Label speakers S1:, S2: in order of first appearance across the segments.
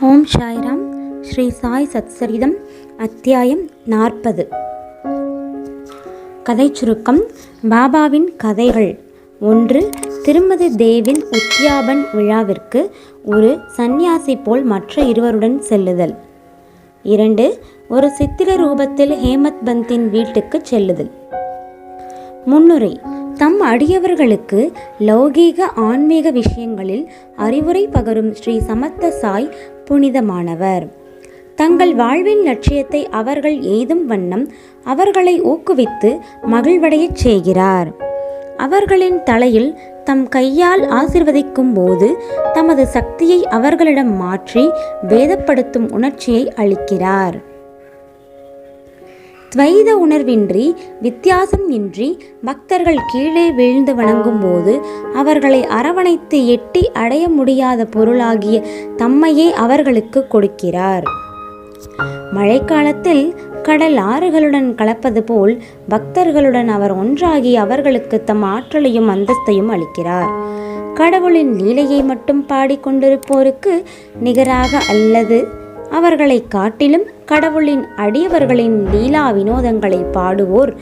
S1: ஓம் சாய்ராம். ஸ்ரீ சாய் சத்சரிதம் அத்தியாயம் நாற்பது. கதை சுருக்கம் பாபாவின் கதைகள். ஒன்று திருமதி தேவின் உத்யாபன் விழாவிற்கு ஒரு சந்நியாசி போல் மற்ற இருவருடன் செல்லுதல். இரண்டு ஒரு சித்திர ரூபத்தில் ஹேமத் பந்தின் வீட்டுக்கு செல்லுதல். முன்னுரை தம் அடியவர்களுக்கு லௌகீக ஆன்மீக விஷயங்களில் அறிவுரை பகரும் ஸ்ரீ சமத்த சாய் புனிதமானவர். தங்கள் வாழ்வின் லட்சியத்தை அவர்கள் எய்தும் வண்ணம் அவர்களை ஊக்குவித்து மகிழ்வடையச் செய்கிறார். அவர்களின் தலையில் தம் கையால் ஆசிர்வதிக்கும் போது தமது சக்தியை அவர்களிடம் மாற்றி வேதப்படுத்தும் உணர்ச்சியை அளிக்கிறார். துவைத உணர்வின்றி வித்தியாசம் இன்றி பக்தர்கள் கீழே வீழ்ந்து வணங்கும்போது அவர்களை அரவணைத்து எட்டி அடைய முடியாத பொருளாகிய தம்மையே அவர்களுக்கு கொடுக்கிறார். மழைக்காலத்தில் கடல் ஆறுகளுடன் கலப்பது போல் பக்தர்களுடன் அவர் ஒன்றாகி அவர்களுக்கு தம் ஆற்றலையும் அந்தஸ்தையும் அளிக்கிறார். கடவுளின் லீலையை மட்டும் பாடிக்கொண்டிருப்போருக்கு நிகராக அல்லது அவர்களை காட்டிலும் கடவுளின் அடியவர்களின் லீலா வினோதங்களை பாடுவோர்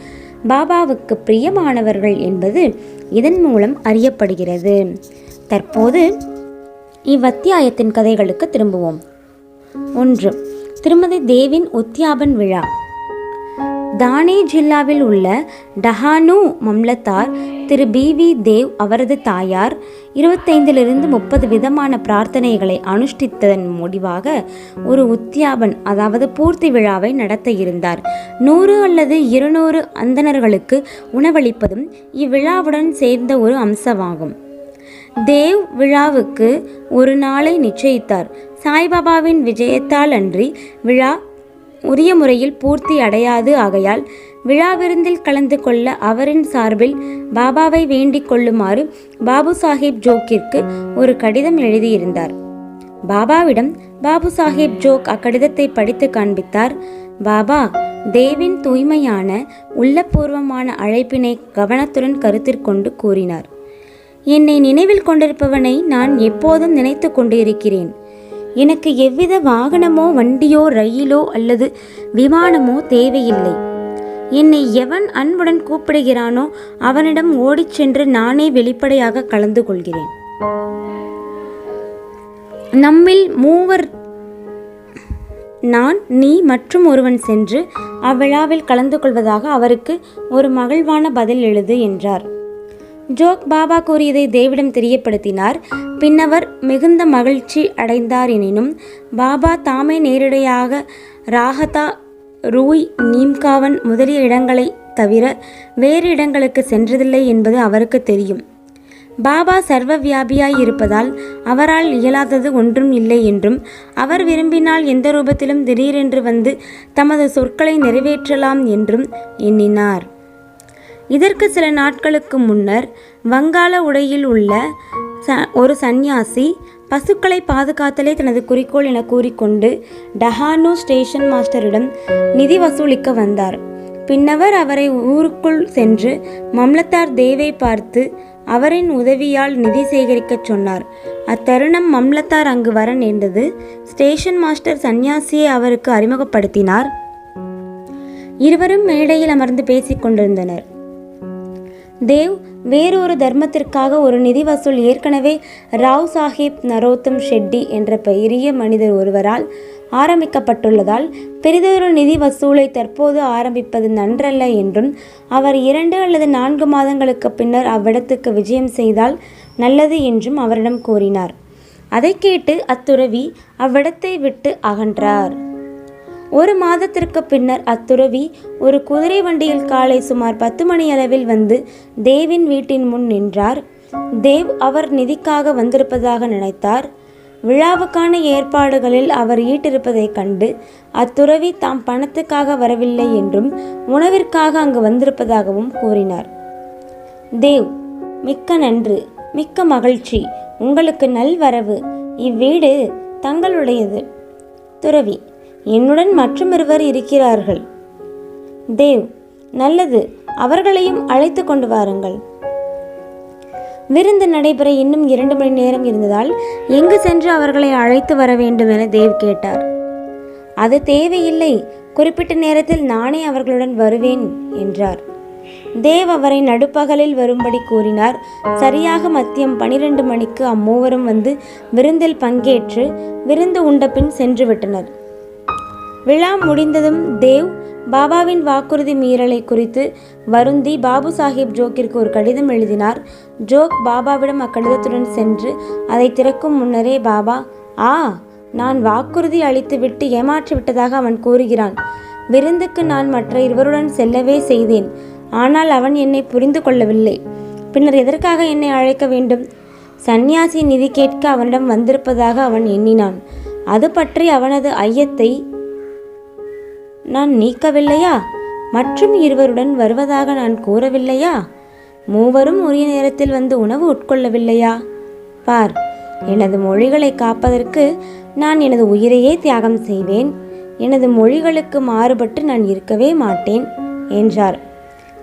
S1: பாபாவுக்கு பிரியமானவர்கள் என்பது இதன் மூலம் அறியப்படுகிறது. தற்போது இவ்வத்தியாயத்தின் கதைகளுக்கு திரும்புவோம். ஒன்று திருமதி தேவின் உத்தியாபன் விழா. தானே ஜில்லாவில் உள்ள டஹானு மம்லத்தார் திரு பி வி தேவ் அவரது தாயார் இருபத்தைந்திலிருந்து முப்பது விதமான பிரார்த்தனைகளை அனுஷ்டித்ததன் முடிவாக ஒரு உத்தியாபன் அதாவது பூர்த்தி விழாவை நடத்த இருந்தார். நூறு அல்லது இருநூறு அந்தணர்களுக்கு உணவளிப்பதும் இவ்விழாவுடன் சேர்ந்த ஒரு அம்சமாகும். தேவ் விழாவுக்கு ஒரு நாளை நிச்சயித்தார். சாய்பாபாவின் விஜயத்தால் அன்றி விழா உரிய முறையில் பூர்த்தி அடையாது ஆகையால் விழா விருந்தில் கலந்து கொள்ள அவரின் சார்பில் பாபாவை வேண்டிக் கொள்ளுமாறு பாபு சாஹிப் ஜோக்கிற்கு ஒரு கடிதம் எழுதியிருந்தார். பாபாவிடம் பாபு சாஹிப் ஜோக் அக்கடிதத்தை படித்து காண்பித்தார். பாபா தேவின் தூய்மையான உள்ளபூர்வமான அழைப்பினை கவனத்துடன் கருத்திற்கொண்டு கூறினார். என்னை நினைவில் கொண்டிருப்பவனை நான் எப்போதும் நினைத்து கொண்டிருக்கிறேன். எனக்கு எவ்வித வாகனமோ வண்டியோ ரயிலோ அல்லது விமானமோ தேவையில்லை. என்னை எவன் அன்புடன் கூப்பிடுகிறானோ அவனிடம் ஓடிச் சென்று நானே வெளிப்படையாக கலந்து கொள்கிறேன். நம்மில் மூவர் நான் நீ மற்றும் ஒருவன் சென்று அவ்விழாவில் கலந்து கொள்வதாக அவருக்கு ஒரு மகிழ்வான பதில் எழுது என்றார். ஜோக் பாபா கூறியதை தேவிடம் தெரியப்படுத்தினார். பின்னவர் மிகுந்த மகிழ்ச்சி அடைந்தார் எனினும் பாபா தாமே நேரடியாக ராகதா ரூய் நீம்காவன் முதலிய இடங்களை தவிர வேறு இடங்களுக்கு சென்றதில்லை என்பது அவருக்கு தெரியும். பாபா சர்வ வியாபியாய் இருப்பதால் அவரால் இயலாதது ஒன்றும் இல்லை என்றும் அவர் விரும்பினால் எந்த ரூபத்திலும் திடீரென்று வந்து தமது சொற்களை நிறைவேற்றலாம் என்றும் எண்ணினார். இதற்கு சில நாட்களுக்கு முன்னர் வங்காள உடையில் உள்ள ச ஒரு சந்நியாசி பசுக்களை பாதுகாத்தலே தனது குறிக்கோள் என கூறிக்கொண்டு டஹானோ ஸ்டேஷன் மாஸ்டரிடம் நிதி வசூலிக்க வந்தார். பின்னவர் அவரை ஊருக்குள் சென்று மம்லத்தார் தேவை பார்த்து அவரின் உதவியால் நிதி சேகரிக்கச் சொன்னார். அத்தருணம் மம்லத்தார் அங்கு வர நேர்ந்தது. ஸ்டேஷன் மாஸ்டர் சன்னியாசியை அவருக்கு அறிமுகப்படுத்தினார். இருவரும் மேடையில் அமர்ந்து பேசிக் கொண்டிருந்தனர். தேவ் வேறொரு தர்மத்திற்காக ஒரு நிதி வசூல் ஏற்கனவே ராவ் சாஹிப் நரோத்தம் ஷெட்டி என்ற பெரிய மனிதர் ஒருவரால் ஆரம்பிக்கப்பட்டுள்ளதால் பெரிதொரு நிதி வசூலை தற்போது ஆரம்பிப்பது நன்றல்ல என்றும் அவர் இரண்டு அல்லது நான்கு மாதங்களுக்கு பின்னர் அவ்விடத்துக்கு விஜயம் செய்தால் நல்லது என்றும் அவரிடம் கூறினார். அதை கேட்டு அத்துறவி அவ்விடத்தை விட்டு அகன்றார். ஒரு மாதத்திற்கு பின்னர் அத்துறவி ஒரு குதிரை வண்டியில் காலை சுமார் பத்து மணி அளவில் வந்து தேவின் வீட்டின் முன் நின்றார். தேவ் அவர் நிதிக்காக வந்திருப்பதாக நினைத்தார். விழாவுக்கான ஏற்பாடுகளில் அவர் ஈட்டிருப்பதைக் கண்டு அத்துறவி தாம் பணத்துக்காக வரவில்லை என்றும் உணவிற்காக அங்கு வந்திருப்பதாகவும் கூறினார். தேவ் மிக்க நன்று மிக்க மகிழ்ச்சி உங்களுக்கு நல்வரவு. இவ்வீடு தங்களுடையது. துறவி என்னுடன் மற்றுமிருவர் இருக்கிறார்கள். தேவ் நல்லது. அவர்களையும் அழைத்து கொண்டு வாருங்கள். விருந்து நடைபெற இன்னும் இரண்டு மணி நேரம் இருந்ததால் எங்கு சென்று அவர்களை அழைத்து வர வேண்டும் என தேவ் கேட்டார். அது தேவையில்லை. குறிப்பிட்ட நேரத்தில் நானே அவர்களுடன் வருவேன் என்றார். தேவ் அவரை நடுப்பகலில் வரும்படி கூறினார். சரியாக மதியம் பனிரெண்டு மணிக்கு அம்மூவரும் வந்து விருந்தில் பங்கேற்று விருந்து உண்ட பின் சென்று விட்டனர். விழா முடிந்ததும் தேவ் பாபாவின் வாக்குறுதி மீறலை குறித்து வருந்தி பாபு சாஹிப் ஜோக்கிற்கு ஒரு கடிதம் எழுதினார். ஜோக் பாபாவிடம் அக்கடிதத்துடன் சென்று அதை திறக்கும் முன்னரே பாபா ஆ நான் வாக்குறுதி அளித்துவிட்டு ஏமாற்றி விட்டதாக அவன் கூறுகிறான். விருந்துக்கு நான் மற்ற இருவருடன் செல்லவே செய்தேன். ஆனால் அவன் என்னை புரிந்து கொள்ளவில்லை. பின்னர் எதற்காக என்னை அழைக்க வேண்டும்? சந்நியாசி நிதி கேட்க அவனிடம் வந்திருப்பதாக அவன் எண்ணினான். அது பற்றி அவனது ஐயத்தை நான் நீக்கவில்லையா? மற்றும் இருவருடன் வருவதாக நான் கூறவில்லையா? மூவரும் உரிய நேரத்தில் வந்து உணவு உட்கொள்ளவில்லையா? பார் எனது மொழிகளை காப்பதற்கு நான் எனது உயிரையே தியாகம் செய்வேன். எனது மொழிகளுக்கு மாறுபட்டு நான் இருக்கவே மாட்டேன் என்றார்.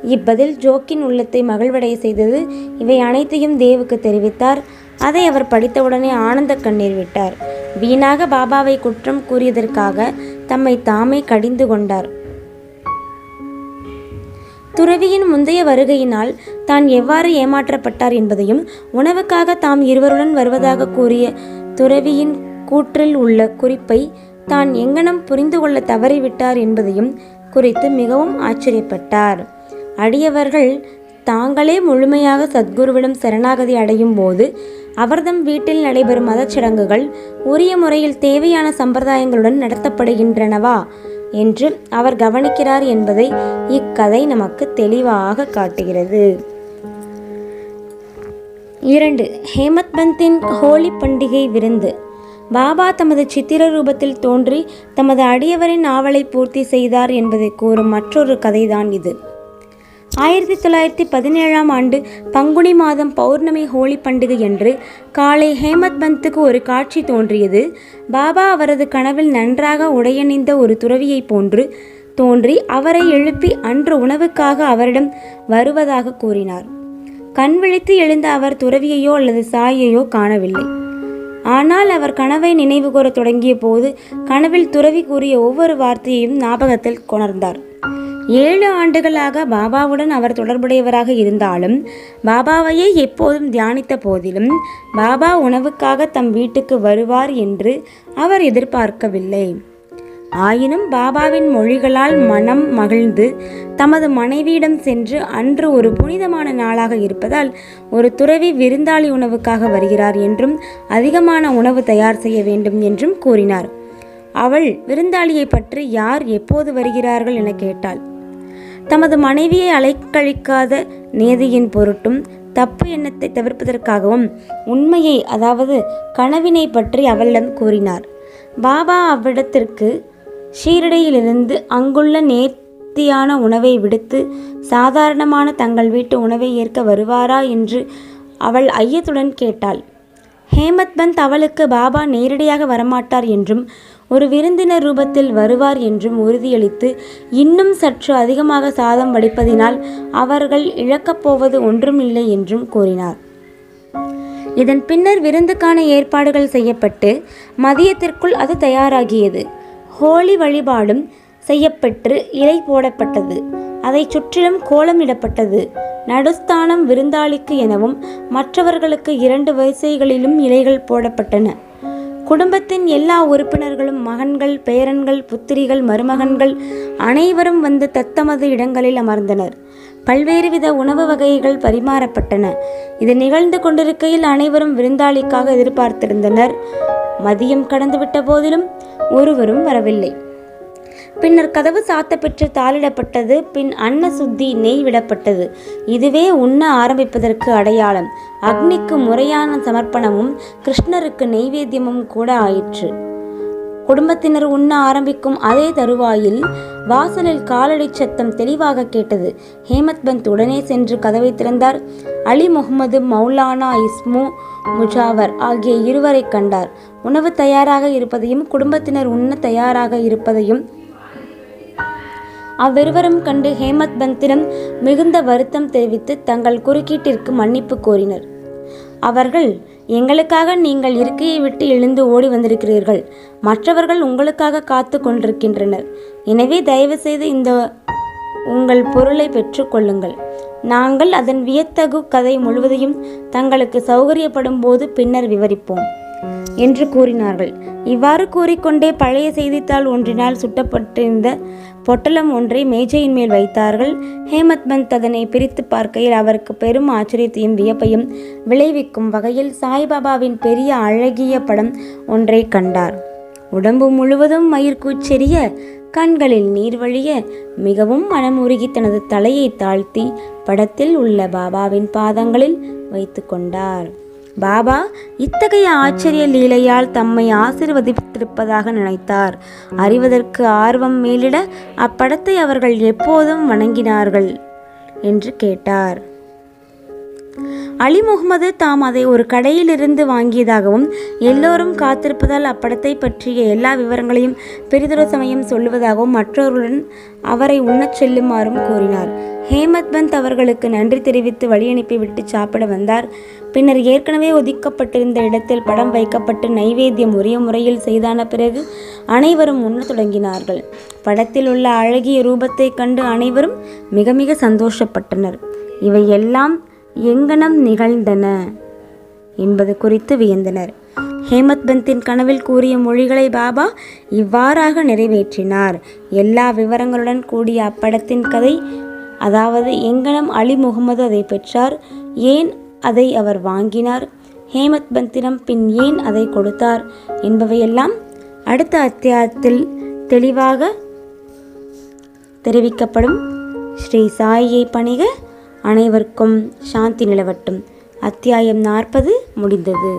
S1: இப்பதில் ஜோக்கின் உள்ளத்தை மகிழ்வடைய செய்தது இவை அனைத்தையும் தேவுக்கு தெரிவித்தார். அதை அவர் படித்தவுடனே ஆனந்த கண்ணீர் விட்டார். வீணாக பாபாவை குற்றம் கூறியதற்காக தம்மை தாமே கடிந்து கொண்டார். துறவியின் முந்தைய வருகையினால் தான் எவ்வாறு ஏமாற்றப்பட்டார் என்பதையும் உணவுக்காக தாம் இருவருடன் வருவதாக கூறிய துறவியின் கூற்றில் உள்ள குறிப்பை தான் எங்கனம் புரிந்து கொள்ள தவறிவிட்டார் என்பதையும் குறித்து மிகவும் ஆச்சரியப்பட்டார். அடியவர்கள் தாங்களே முழுமையாக சத்குருவிடம் சரணாகதி அடையும் போது அவர்தம் வீட்டில் நடைபெறும் மதச்சடங்குகள் உரிய முறையில் தேவையான சம்பிரதாயங்களுடன் நடத்தப்படுகின்றனவா என்று அவர் கவனிக்கிறார் என்பதை இக்கதை நமக்கு தெளிவாக காட்டுகிறது. இரண்டு ஹேமத் பந்தின் ஹோலி பண்டிகை விருந்து. பாபா தமது சித்திர ரூபத்தில் தோன்றி தமது அடியவரின் ஆவலை பூர்த்தி செய்தார் என்பதை கூறும் மற்றொரு கதைதான் இது. ஆயிரத்தி தொள்ளாயிரத்தி பதினேழாம் ஆண்டு பங்குனி மாதம் பௌர்ணமி ஹோலி பண்டிகை என்று காலை ஹேமத் பந்துக்கு ஒரு காட்சி தோன்றியது. பாபா அவரது கனவில் நன்றாக உடையணிந்த ஒரு துறவியைப் போன்று தோன்றி அவரை எழுப்பி அன்று உணவுக்காக அவரிடம் வருவதாக கூறினார். கண் விழித்து எழுந்த அவர் துறவியையோ அல்லது சாயையோ காணவில்லை. ஆனால் அவர் கனவை நினைவு கூற தொடங்கிய போது கனவில் துறவி கூறிய ஒவ்வொரு வார்த்தையையும் ஞாபகத்தில் கொணர்ந்தார். ஏழு ஆண்டுகளாக பாபாவுடன் அவர் தொடர்புடையவராக இருந்தாலும் பாபாவையே எப்போதும் தியானித்த போதிலும் பாபா உணவுக்காக தம் வீட்டுக்கு வருவார் என்று அவர் எதிர்பார்க்கவில்லை. ஆயினும் பாபாவின் மொழிகளால் மனம் மகிழ்ந்து தமது மனைவியிடம் சென்று அன்று ஒரு புனிதமான நாளாக இருப்பதால் ஒரு துறவி விருந்தாளி உணவுக்காக வருகிறார் என்றும் அதிகமான உணவு தயார் செய்ய வேண்டும் என்றும் கூறினார். அவள் விருந்தாளியை பற்றி யார் எப்போது வருகிறார்கள் என கேட்டாள். தமது மனைவியை அலைக்கழிக்காத நேதியின் பொருட்டும் தப்பு எண்ணத்தை தவிர்ப்பதற்காகவும் உண்மையை அதாவது கனவினை பற்றி அவளிடம் கூறினார். பாபா அவ்விடத்திற்கு ஷீரடியிலிருந்து அங்குள்ள நேர்த்தியான உணவை விடுத்து சாதாரணமான தங்கள் வீட்டு உணவை ஏற்க வருவாரா என்று அவள் ஐயத்துடன் கேட்டாள். ஹேமத் பந்த் அவளுக்கு பாபா நேரடியாக வரமாட்டார் என்றும் ஒரு விருந்தினர் ரூபத்தில் வருவார் என்றும் உறுதியளித்து இன்னும் சற்று அதிகமாக சாதம் வடிப்பதினால் அவர்கள் இழக்கப் போவது ஒன்றுமில்லை என்றும் கூறினார். இதன் பின்னர் விருந்துக்கான ஏற்பாடுகள் செய்யப்பட்டு மதியத்திற்குள் அது தயாராகியது. ஹோலி வழிபாடும் செய்யப்பட்டு இலை போடப்பட்டது. அதை சுற்றிலும் கோலமிடப்பட்டது நடுஸ்தானம் விருந்தாளிக்கு எனவும் மற்றவர்களுக்கு இரண்டு வரிசைகளிலும் இலைகள் போடப்பட்டன. குடும்பத்தின் எல்லா உறுப்பினர்களும் மகன்கள் பேரன்கள் புத்திரிகள் மருமகன்கள் அனைவரும் வந்து தத்தமது இடங்களில் அமர்ந்தனர். பல்வேறு வித உணவு வகைகள் பரிமாறப்பட்டன. இது நிகழ்ந்து கொண்டிருக்கையில் அனைவரும் விருந்தாளிக்காக எதிர்பார்த்திருந்தனர். மதியம் கடந்துவிட்ட போதிலும் ஒருவரும் வரவில்லை. பின்னர் கதவு சாத்தப்பெற்று தாளிடப்பட்டது பின் அன்ன சுத்தி நெய் விடப்பட்டது. இதுவே உண்ண ஆரம்பிப்பதற்கு அடையாளம். அக்னிக்கு முறையான சமர்ப்பணமும் கிருஷ்ணருக்கு நெய்வேத்தியமும் கூட ஆயிற்று. குடும்பத்தினர் உண்ண ஆரம்பிக்கும் அதே தருவாயில் வாசலில் காலடி சத்தம் தெளிவாக கேட்டது. ஹேமத் பந்த் உடனே சென்று கதவை திறந்தார். அலி முகமது மௌலானா இஸ்மு முஜாவர் ஆகிய இருவரை கண்டார். உணவு தயாராக இருப்பதையும் குடும்பத்தினர் உண்ண தயாராக இருப்பதையும் அவ்விருவரும் கண்டு ஹேமத் பந்திடம் மிகுந்த வருத்தம் தெரிவித்து தங்கள் குறுக்கீட்டிற்கு மன்னிப்பு கோரினர். அவர்கள் எங்களுக்காக நீங்கள் இருக்கையை விட்டு எழுந்து ஓடி வந்திருக்கிறீர்கள். மற்றவர்கள் உங்களுக்காக காத்து கொண்டிருக்கின்றனர். எனவே தயவு செய்து இந்த உங்கள் பொருளை பெற்றுக்கொள்ளுங்கள் நாங்கள் அதன் வியத்தகு கதை முழுவதையும் தங்களுக்கு சௌகரியப்படும் போது பின்னர் விவரிப்போம். என்று கூறினார்கள். இவ்வாறு கூறிக்கொண்டே பழைய செய்தித்தாள் ஒன்றினால் சுட்டப்பட்டிருந்த பொட்டலம் ஒன்றை மேஜையின் மேல் வைத்தார்கள். ஹேமத் பந்த் அதனை பிரித்து பார்க்கையில் அவருக்கு பெரும் ஆச்சரியத்தையும் வியப்பையும் விளைவிக்கும் வகையில் சாய்பாபாவின் பெரிய அழகிய படம் ஒன்றை கண்டார். உடம்பு முழுவதும் மயிர்கூச்செறிய கண்களில் நீர் வழிய மிகவும் மனமுருகி தனது தலையை தாழ்த்தி படத்தில் உள்ள பாபாவின் பாதங்களில் வைத்து கொண்டார். பாபா இத்தகைய ஆச்சரிய லீலையால் தம்மை ஆசிர்வதித்திருப்பதாக நினைத்தார். அறிவதற்கு ஆர்வம் மேலிட அப்படத்தை அவர்கள் எப்போதும் வணங்கினார்கள் என்று கேட்டார். அலி முகமது தாம் அதை ஒரு கடையிலிருந்து வாங்கியதாகவும் எல்லோரும் காத்திருப்பதால் அப்படத்தை பற்றிய எல்லா விவரங்களையும் பெரிதொரு சமயம் சொல்லுவதாகவும் மற்றவர்களுடன் அவரை உண்ணச் செல்லுமாறும் கூறினார். ஹேமத் பந்த் அவர்களுக்கு நன்றி தெரிவித்து வழியனுப்பி விட்டு சாப்பிட வந்தார். பின்னர் ஏற்கனவே ஒதுக்கப்பட்டிருந்த இடத்தில் படம் வைக்கப்பட்டு நைவேத்தியம் உரிய முறையில் செய்தான பிறகு அனைவரும் உண்ண தொடங்கினார்கள். படத்தில் உள்ள அழகிய ரூபத்தைக் கண்டு அனைவரும் மிக மிக சந்தோஷப்பட்டனர். இவை எல்லாம் எங்கனம் நிகழ்ந்தன என்பது குறித்து வியந்தனர். ஹேமத் பந்தின் கனவில் கூறிய மொழிகளை பாபா இவ்வாறாக நிறைவேற்றினார். எல்லா விவரங்களுடன் கூடிய அப்படத்தின் கதை அதாவது எங்கனம் அலி முகமது அதை பெற்றார் ஏன் அதை அவர் வாங்கினார். ஹேமத் பந்திரம் பின் ஏன் அதை கொடுத்தார் என்பவையெல்லாம் அடுத்த அத்தியாயத்தில் தெளிவாக தெரிவிக்கப்படும். ஸ்ரீ சாயியை பணிக அனைவருக்கும் சாந்தி நிலவட்டும். அத்தியாயம் நாற்பது முடிந்தது.